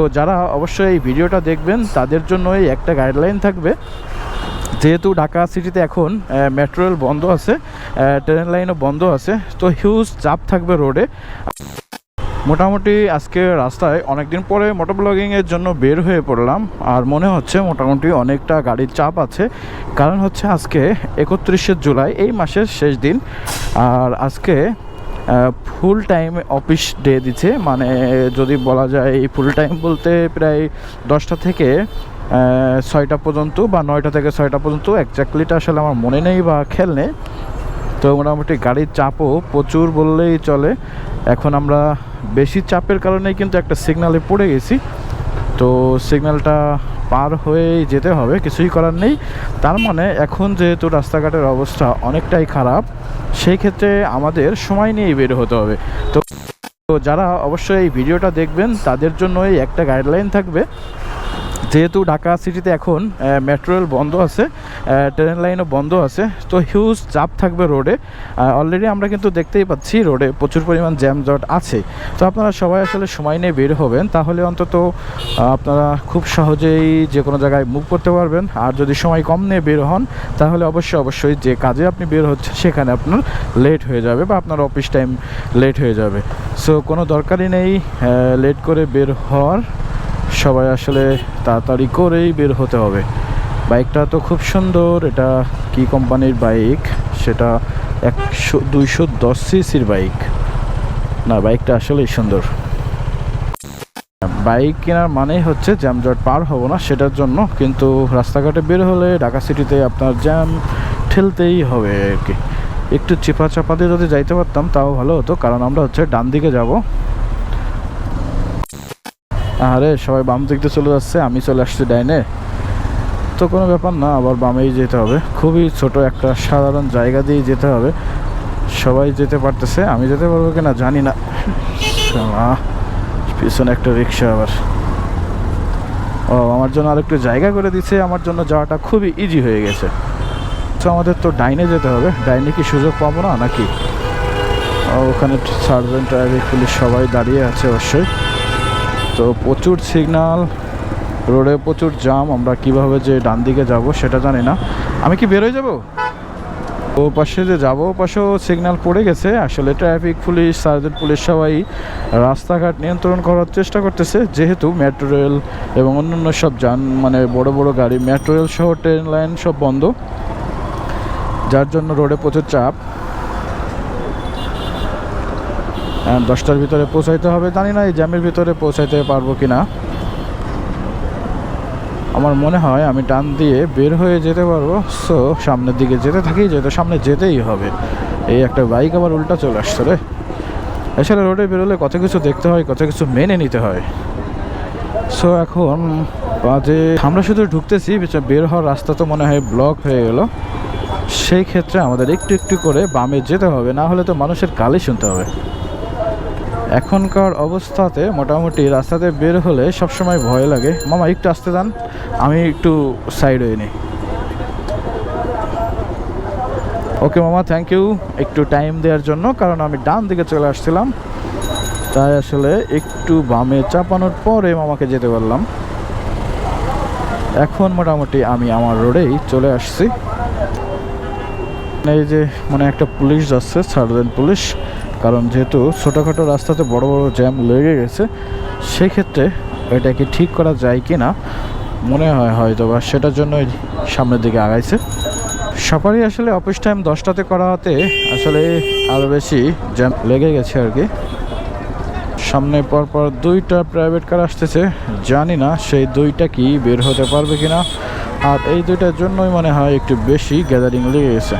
তো যারা অবশ্যই এই ভিডিওটা দেখবেন, তাদের জন্য এই একটা গাইডলাইন থাকবে। যেহেতু ঢাকা সিটিতে এখন মেট্রো রেল বন্ধ আছে ট্রেন লাইনও বন্ধ আছে, তো হিউজ চাপ থাকবে রোডে মোটামুটি আজকে রাস্তায় অনেকদিন পরে মোটর ব্লগিংয়ের জন্য বের হয়ে পড়লাম, আর মনে হচ্ছে মোটামুটি অনেকটা গাড়ির চাপ আছে। কারণ হচ্ছে আজকে একত্রিশে জুলাই, এই মাসের শেষ দিন, আর আজকে ফুল টাইম অফিস ডে দিচ্ছে। মানে যদি বলা যায় ফুল টাইম বলতে প্রায় দশটা থেকে ছয়টা পর্যন্ত বা নয়টা থেকে ছয়টা পর্যন্ত একজাক্টলিটা আসলে আমার মনে নেই বা খেয়াল নেই। তো মোটামুটি গাড়ির চাপও প্রচুর বললেই চলে। এখন আমরা বেশি চাপের কারণেই কিন্তু একটা সিগনালে পড়ে গেছি। তো সিগন্যালটা পার হয়ে যেতে হবে, কিছুই করার নেই। তার মানে এখন যেহেতু রাস্তাঘাটের অবস্থা অনেকটাই খারাপ সেই ক্ষেত্রে আমাদের সময় নিয়েই বের হতে হবে। তো তো যারা অবশ্যই এই ভিডিওটা দেখবেন, তাদের জন্য এই একটা গাইডলাইন থাকবে। যেহেতু ঢাকা সিটিতে এখন মেট্রো রেল বন্ধ আছে ট্রেন লাইনও বন্ধ আছে, তো হিউজ চাপ থাকবে রোডে অলরেডি আমরা কিন্তু দেখতেই পাচ্ছি রোডে প্রচুর পরিমাণ জ্যাম জট আছে। তো আপনারা সবাই আসলে সময় নিয়ে বের হবেন, তাহলে অন্তত আপনারা খুব সহজেই যে কোনো জায়গায় মুভ করতে পারবেন। আর যদি সময় কম নিয়ে বের হন, তাহলে অবশ্যই অবশ্যই যে কাজে আপনি বের হচ্ছেন, সেখানে আপনার লেট হয়ে যাবে বা আপনার অফিস টাইম লেট হয়ে যাবে। সো কোনো দরকারই নেই লেট করে বের হওয়ার। সবাই আসলে তাড়াতাড়ি করেই বের হতে হবে। বাইকটা তো খুব সুন্দর, এটা কি কোম্পানির বাইক? সেটা একশো, দুইশো দশ সিসির বাইক। না, বাইকটা আসলেই সুন্দর। বাইক কেনার মানেই হচ্ছে জ্যামজট পার হব না সেটার জন্য, কিন্তু রাস্তাঘাটে বের হলে ঢাকা সিটিতে আপনার জ্যাম ঠেলতেই হবে আর কি। একটু চিপা চাপা দিয়ে যদি যাইতে পারতাম তাও ভালো হতো, কারণ আমরা হচ্ছে ডান দিকে যাব। আরে, সবাই বাম দিক দিয়ে চলে যাচ্ছে, আমি চলে আসছি ডাইনে। তো কোনো ব্যাপার না, আবার বামেই যেতে হবে। খুবই ছোট একটা সাধারণ জায়গা দিয়ে যেতে হবে। সবাই যেতে পারতেছে, আমি যেতে পারব কিনা জানি না। পিছনে একটা রিক্সা আবার। ও, আমার জন্য আরেকটু জায়গা করে দিচ্ছে আমার জন্য যাওয়াটা খুবই ইজি হয়ে গেছে। তো আমাদের তো ডাইনে যেতে হবে। ডাইনে কি সুযোগ পাবো না, নাকি? ওখানে সার্ভেন্ট ট্রাফিক পুলিশ সবাই দাঁড়িয়ে আছে অবশ্যই। তো প্রচুর সিগনাল রোডে প্রচুর জাম আমরা কীভাবে যে ডান দিকে যাব সেটা জানি না। আমি কি বেরোয় যাব? ও পাশে যে যাব পাশেও সিগন্যাল পড়ে গেছে। আসলে ট্রাফিক পুলিশ সার্জেন্ট পুলিশ সবাই রাস্তাঘাট নিয়ন্ত্রণ করার চেষ্টা করতেছে। যেহেতু মেট্রো রেল এবং অন্যান্য সব যান মানে বড় বড় গাড়ি মেট্রো রেল সহ ট্রেন লাইন সব বন্ধ। যার জন্য রোডে প্রচুর চাপ। দশটার ভিতরে পৌঁছাইতে হবে। জানি না এই জ্যামের ভিতরে পৌঁছাইতে পারব কি না আমার মনে হয় আমি টান দিয়ে বের হয়ে যেতে পারব। সো সামনের দিকে যেতে থাকি, যেহেতু সামনে যেতেই হবে। এই একটা বাইক আবার উল্টা চলে আসছে রে। এছাড়া রোডে বেরোলে কত কিছু দেখতে হয়, কত কিছু মেনে নিতে হয়। সো এখন বাজে আমরা শুধু ঢুকতেছি বের হওয়ার রাস্তা তো মনে হয় ব্লক হয়ে গেল। সেই ক্ষেত্রে আমাদের একটু একটু করে বামে যেতে হবে, না হলে তো মানুষের গালি শুনতে হবে। এখনকার অবস্থাতে মোটামুটি রাস্তাতে বের হলে সবসময় ভয় লাগে। মামা, একটু আসতে যান আমি একটু সাইড হয়ে নিই। ওকে মামা থ্যাংক ইউ একটু টাইম দেওয়ার জন্য, কারণ আমি ডান দিকে চলে আসছিলাম। তাই আসলে একটু বামে চাপানোর পরে মামাকে যেতে পারলাম। এখন মোটামুটি আমি আমার রোডেই চলে আসছি। এই যে মানে একটা পুলিশ যাচ্ছে, সার্জেন্ট পুলিশ। কারণ যেহেতু ছোটোখাটো রাস্তাতে বড় বড় জ্যাম লেগে গেছে, সেক্ষেত্রে এটাকে ঠিক করা যায় কি না মনে হয় হয়তো বা সেটার জন্যই সামনের দিকে আগাইছে। সবারই আসলে অফিস টাইম দশটাতে করা হতে আসলে আরও বেশি জ্যাম লেগে গেছে আর কি। সামনে পরপর দুইটা প্রাইভেট কার আসতেছে, জানি না সেই দুইটা কি বের হতে পারবে কিনা। আর এই দুইটার জন্যই মনে হয় একটু বেশি গ্যাদারিং লেগে গেছে।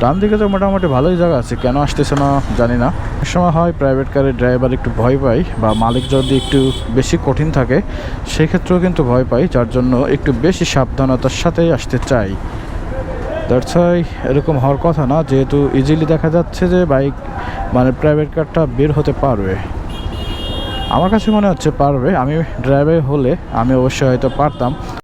ডান দিকে তো মোটামুটি ভালোই জায়গা আছে। কেন আসতেছে না জানি না। সময় হয় প্রাইভেট কারের ড্রাইভার একটু ভয় পায় বা মালিক যদি একটু বেশি কঠিন থাকে, সেক্ষেত্রেও কিন্তু ভয় পাই, যার জন্য একটু বেশি সাবধানতার সাথেই আসতে চাই। দ্যাটস এরকম হওয়ার কথা না, যেহেতু ইজিলি দেখা যাচ্ছে যে বাইক মানে প্রাইভেট কারটা বের হতে পারবে। আমার কাছে মনে হচ্ছে পারবে। আমি ড্রাইভার হলে আমি অবশ্যই হয়তো পারতাম।